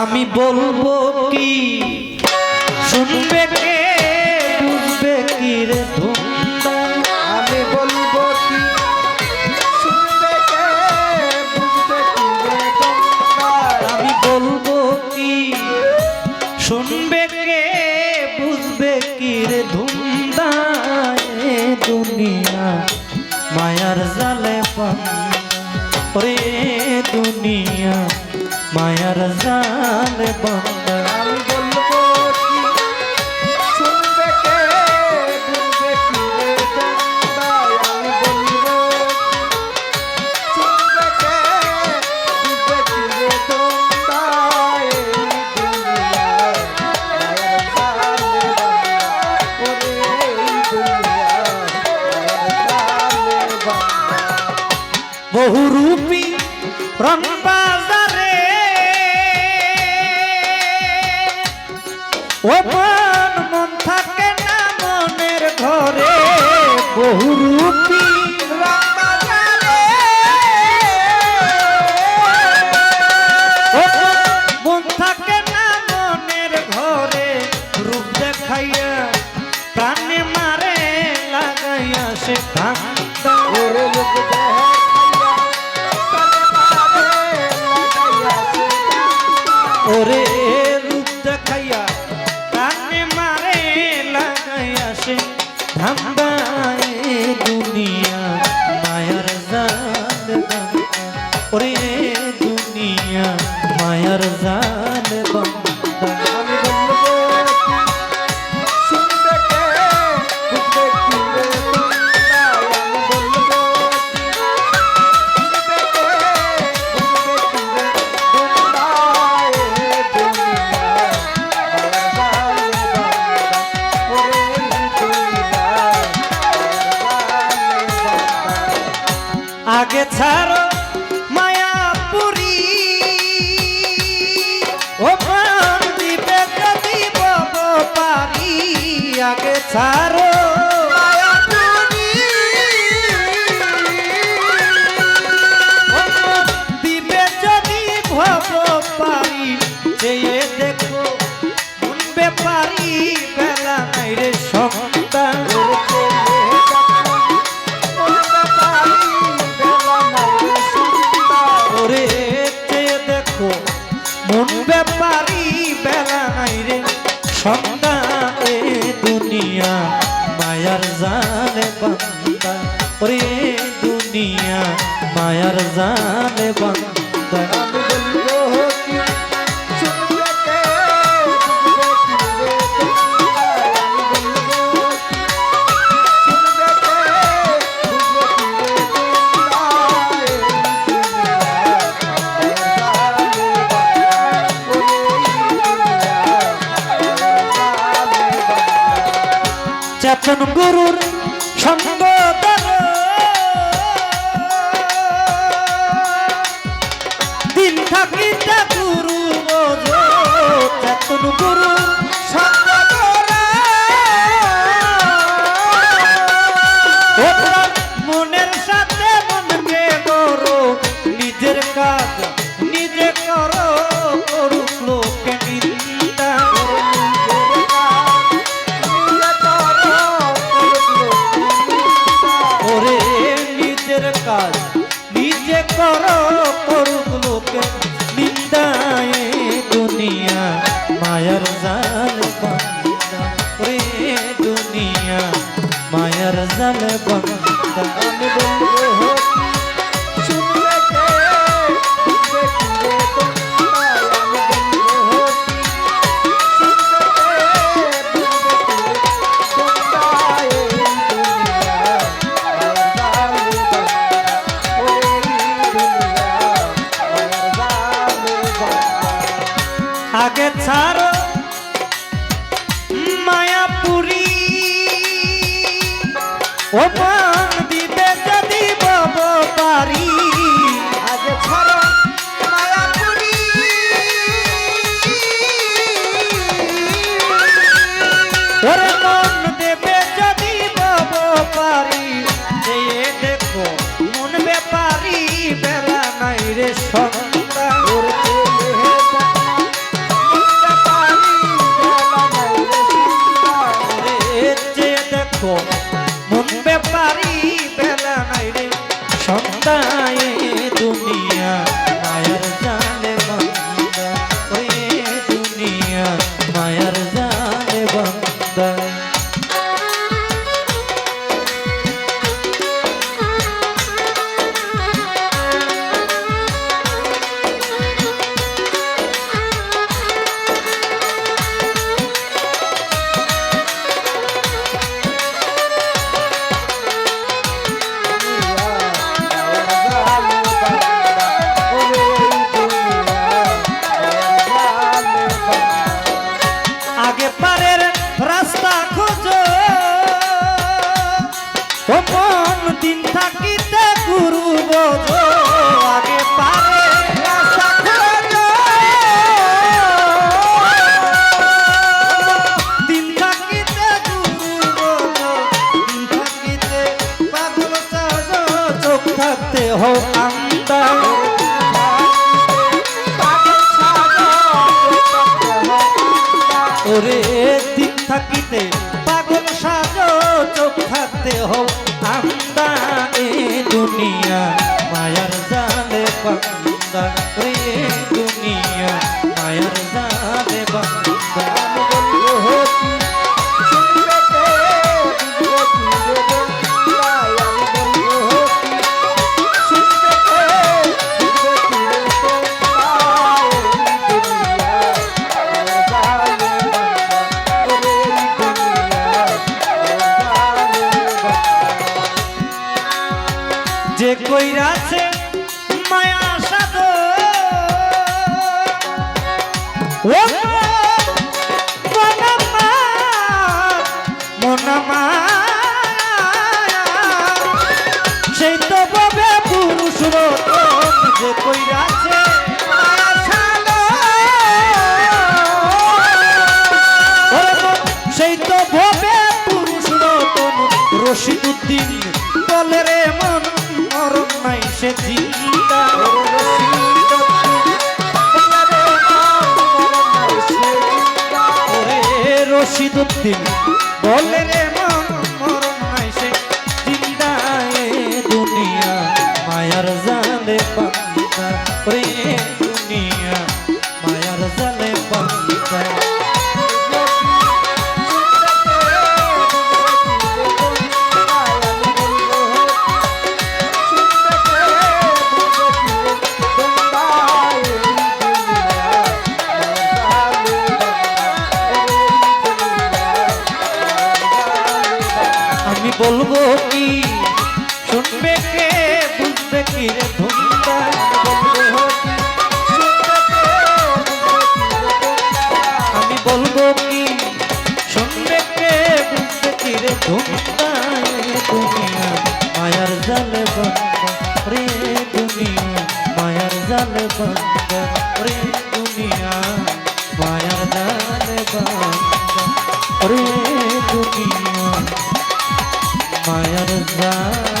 আমি বলব কি? শুনবে কে? বুঝবে কি রে আমি বলব কি? শুনবে কে? বুঝবে কি রে আমি বলব কি? শুনবে কে? বুঝবে কি রে ধুমদা এ দুনিয়া, মায়ার জালে পান্না ওরে দুনিয়া। মায়ার জালে বান্দা আমি বলব কি শুনবে কে বুঝবে কি রে তোমরা আমি বলব কি শুনবে কে বুঝবে কি রে তোমরা এই দুনিয়া মায়ের জালে বান্দা ওরে এই দুনিয়া মায়ের জালে বান্দা বহুরূপী রং ও মন মন থাকে না মনের ঘরে। বহুরূপী মন থাকে ঘরে। রূপ দেখাইয়া কানে মারে, লাগাইয়া সে ধান্দা ছাড়ো ব্যাপারি বেলা নাই রে। এ দুনিয়া মায়ার জালে বান্দা। রে দুনিয়া মায়ার জালে বান্দা। চেতন গুরুর সঙ্গ। দিন থাকিতে গুরু চেতন গুরু মায়ার জালে বান্দা আমি বলব ব্যাপারি বেলা নাই রে ছেলে ওরে দিন থাকিতে পাগল সাজো, চোখ থাকতে হোক আমরা এ দুনিয়া, মায়ার জালে বান্দা। রে দুনিয়া, মায়ার জালে বান্দা। কইরাছে মায়া সাদ সেই তো ভবে পুরুষ রতন রশিদুদ্দিন বলে রে রশিদ উদ্দিন। ওরে দুনিয়া মায়ার জালে ওরে দুনিয়া মায়ার জাল